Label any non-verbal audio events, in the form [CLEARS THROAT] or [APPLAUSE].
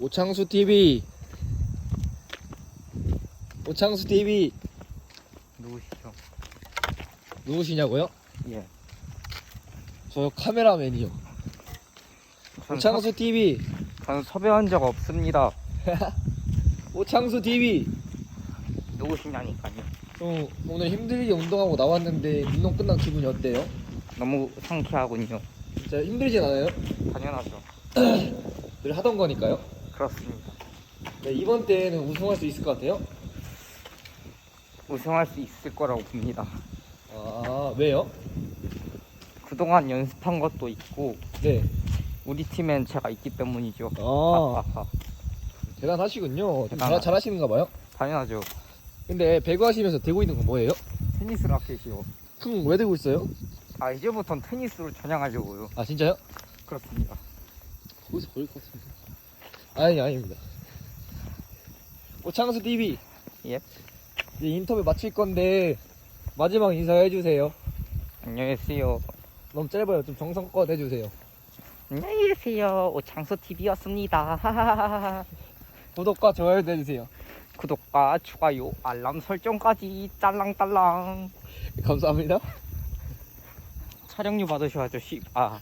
오창수 TV 오창수 TV 누구시죠? 누구시냐고요? 예. 저 카메라맨이요. 오창수 TV 섭- 저는 섭외한 적 없습니다. [LAUGHS] 오창수 TV 누구시냐니까요. 좀 오늘 힘들게 운동하고 나왔는데 운동 끝난 기분이 어때요? 너무 상쾌하군요. 진짜 힘들진 않아요? 당연하죠. [CLEARS THROAT] 늘 하던 거니까요. 그렇습니다. 네, 이번 때는 우승할 수 있을 것 같아요. 우승할 수 있을 거라고 봅니다. 아 왜요? 그동안 연습한 것도 있고 네. 우리 팀엔 제가 있기 때문이죠. 아 하하하. 대단하시군요. 좀. 잘, 잘하시는가 봐요. 당연하죠. 근데 배구 하시면서 들고 있는 건 뭐예요? 테니스 라켓이요. 흠, 왜 들고 있어요? 아 이제부터는 테니스로 전향하려고요. 아 진짜요? 그렇습니다. 거기서 보일 것 같은데. 아니 아닙니다. 오창수 TV. 예. 이제 인터뷰 마칠 건데 마지막 인사해 주세요. 안녕히 계세요. 너무 짧아요. 좀 정성껏 해주세요. 안녕히 계세요. 오창수 TV였습니다. 하하하하. [LAUGHS] 구독과 좋아요 해주세요. 구독과 좋아요, 알람 설정까지 짤랑딸랑. 감사합니다. 촬영료 받으셔야죠. 씨. 아